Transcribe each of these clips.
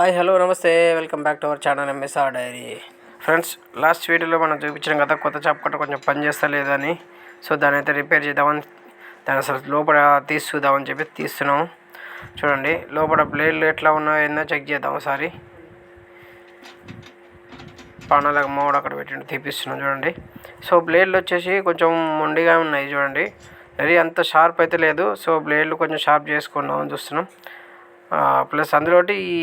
Hi hello నమస్తే. Welcome back to our channel MSR diary. Friends last వీడియోలో మనం చూపించిన కదా కొత్త చాప్ కట్ట కొంచెం పని చేస్తలేదని. సో దాని అయితే రిపేర్ చేద్దామని దాని అసలు లోపల తీసుకుదామని చెప్పి తీస్తున్నాం. చూడండి లోపల బ్లేడ్లు ఎట్లా ఉన్నాయో ఏందో చెక్ చేద్దాం ఒకసారి. పానాలకు మోడ అక్కడ పెట్టి తీపిస్తున్నాం చూడండి. సో బ్లేడ్లు వచ్చేసి కొంచెం మొండిగా ఉన్నాయి చూడండి. అది అంత షార్ప్ అయితే లేదు. సో బ్లేడ్లు కొంచెం షార్ప్ చేసుకుందామని చూస్తున్నాం. ప్లస్ అందులోటి ఈ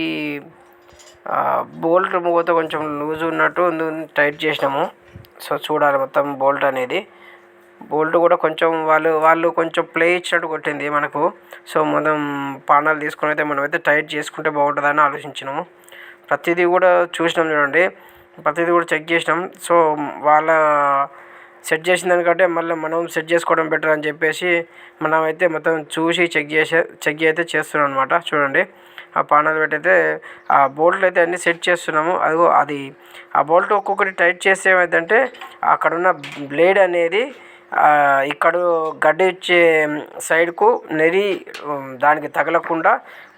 బోల్ట్ మూత కొంచెం లూజ్ ఉన్నట్టు టైట్ చేసినాము. సో చూడాలి మొత్తం బోల్ట్ అనేది. బోల్ట్ కూడా కొంచెం వాళ్ళు వాళ్ళు కొంచెం ప్లే ఇచ్చినట్టు కొట్టింది మనకు. సో మనం పానాలు తీసుకుని అయితే మనం అయితే టైట్ చేసుకుంటే బాగుంటుందని ఆలోచించినాము. ప్రతిదీ కూడా చూసినాం చూడండి. ప్రతిదీ కూడా చెక్ చేసినాం. సో వాళ్ళ సెట్ చేసిన దానికంటే మళ్ళీ మనం సెట్ చేసుకోవడం బెటర్ అని చెప్పేసి మనం అయితే మొత్తం చూసి చెక్ చేసే చెక్ అయితే చేస్తున్నాం అనమాట చూడండి. ఆ పానాలు పెట్టయితే ఆ బోల్ట్లు అయితే అన్నీ సెట్ చేస్తున్నాము. అదిగో అది ఆ బోల్ట్ ఒక్కొక్కటి టైట్ చేస్తే ఏమైందంటే అక్కడున్న బ్లేడ్ అనేది ఇక్కడ గడ్డి ఇచ్చే సైడ్కు నెరి దానికి తగలకుండా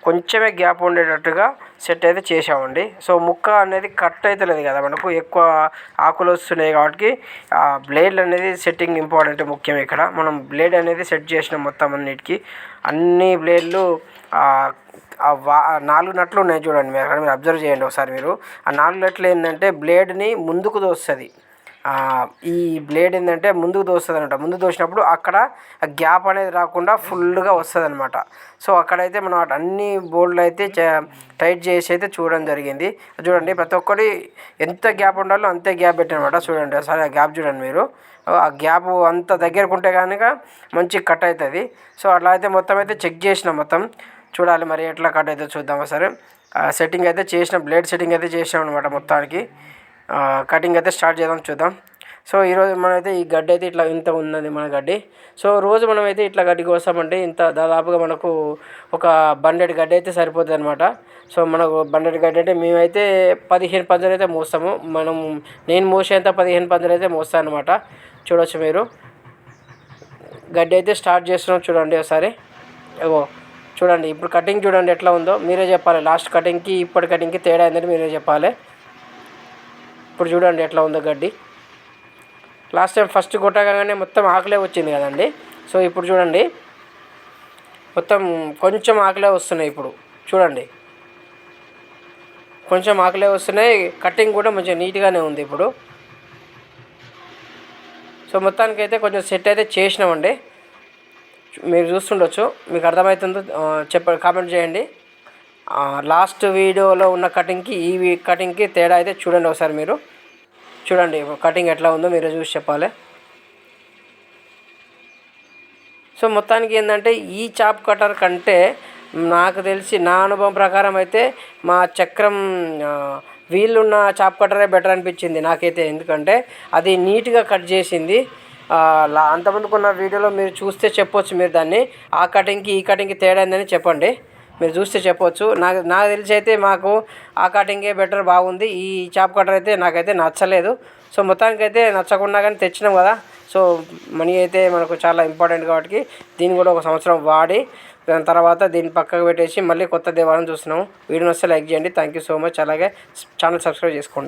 కొంచెమే గ్యాప్ ఉండేటట్టుగా సెట్ అయితే చేసామండి సో ముక్క అనేది కట్ అయితే లేదు కదా మనకు ఎక్కువ ఆకులు వస్తున్నాయి కాబట్టి ఆ బ్లేడ్లు అనేది సెట్టింగ్ ఇంపార్టెంట్ ముఖ్యం ఇక్కడ. మనం బ్లేడ్ అనేది సెట్ చేసినాం మొత్తం అన్నిటికీ అన్ని బ్లేడ్లు నాలుగు నట్లు ఉన్నాయి చూడండి. మీరు అక్కడ మీరు అబ్జర్వ్ చేయండి ఒకసారి మీరు. ఆ నాలుగు నట్లు ఏంటంటే బ్లేడ్ని ముందుకు దోస్తుంది ఈ బ్లేడ్ ఏంటంటే ముందుకు దోస్తుంది అనమాట ముందు దోసినప్పుడు అక్కడ గ్యాప్ అనేది రాకుండా ఫుల్గా వస్తుంది అనమాట సో అక్కడైతే మనం అన్ని బోల్డ్లు అయితే టైట్ చేసి అయితే చూడడం జరిగింది. చూడండి ప్రతి ఒక్కటి ఎంత గ్యాప్ ఉండాలో అంతే గ్యాప్ పెట్టనమాట. చూడండి సరే ఆ గ్యాప్ చూడండి మీరు. ఆ గ్యాప్ అంత దగ్గరకు ఉంటే కనుక మంచి కట్ అవుతుంది సో అట్లా అయితే మొత్తం అయితే చెక్ చేసిన మొత్తం. చూడాలి మరి ఎట్లా కట్ అవుతుందో చూద్దాం సరే సెట్టింగ్ అయితే చేసిన బ్లేడ్ సెట్టింగ్ అయితే చేసినాం అనమాట మొత్తానికి. కటింగ్ అయితే స్టార్ట్ చేద్దాం చూద్దాం. సో ఈరోజు మనమైతే ఈ గడ్డి అయితే ఇట్లా ఇంత ఉన్నది మన గడ్డి. సో రోజు మనమైతే ఇట్లా గడ్డి కోసామంటే ఇంత దాదాపుగా మనకు ఒక బండెడ్ గడ్డి అయితే సరిపోతుంది అనమాట సో మనకు బండెడ్ గడ్డి అంటే మేమైతే పదిహేను పంజలు అయితే మోస్తాము. మనం నేను మోసేంత పదిహేను పంజలు అయితే మోస్తాను అనమాట చూడవచ్చు మీరు. గడ్డి అయితే స్టార్ట్ చేస్తున్నాం చూడండి ఒకసారి. ఓ చూడండి ఇప్పుడు కటింగ్ చూడండి ఎట్లా ఉందో. మీరే చెప్పాలి. లాస్ట్ కటింగ్కి ఇప్పటి కటింగ్కి తేడా ఏంటంటే మీరే చెప్పాలి. ఇప్పుడు చూడండి ఎట్లా ఉందో గడ్డి. లాస్ట్ టైం ఫస్ట్ కొట్టగానే మొత్తం ఆకలే వచ్చింది కదండి. సో ఇప్పుడు చూడండి. మొత్తం కొంచెం ఆకలే వస్తున్నాయి ఇప్పుడు. చూడండి. కొంచెం ఆకలే వస్తున్నాయి. కటింగ్ కూడా మంచిగా నీట్గానే ఉంది ఇప్పుడు. సో మొత్తానికి అయితే కొంచెం సెట్ అయితే చేసినామండి. మీరు చూస్తుండొచ్చు. మీకు అర్థమవుతుందో చెప్ప కామెంట్ చేయండి. లాస్ట్ వీడియోలో ఉన్న కటింగ్కి ఈ కటింగ్కి తేడా అయితే చూడండి ఒకసారి మీరు. చూడండి కటింగ్ ఎట్లా ఉందో మీరు చూసి చెప్పాలి. సో మొత్తానికి ఏంటంటే ఈ చాప్ కటర్ కంటే నాకు తెలిసి నా అనుభవం ప్రకారం అయితే మా చక్రం వీళ్ళున్న చాప్ కట్టరే బెటర్ అనిపించింది నాకైతే. ఎందుకంటే అది నీట్గా కట్ చేసింది. అంతమందికి ఉన్న వీడియోలో మీరు చూస్తే చెప్పొచ్చు మీరు దాన్ని. ఆ కటింగ్కి ఈ కటింగ్కి తేడా ఏందని చెప్పండి. మీరు చూస్తే చెప్పవచ్చు నాకు నాకు తెలిసి అయితే మాకు ఆ కటింగే బెటర్ బాగుంది. ఈ చాప్ కటర్ అయితే నాకైతే నచ్చలేదు. సో మొత్తానికి అయితే నచ్చకుండా కానీ తెచ్చినాం కదా. సో మనీ అయితే మనకు చాలా ఇంపార్టెంట్ కాబట్టి దీన్ని కూడా ఒక సంవత్సరం వాడి దాని తర్వాత దీన్ని పక్కకు పెట్టేసి మళ్ళీ కొత్త దేవాలయం చూస్తున్నాము. వీడియో వస్తే లైక్ చేయండి. Thank you so much. అలాగే ఛానల్ సబ్స్క్రైబ్ చేసుకోండి.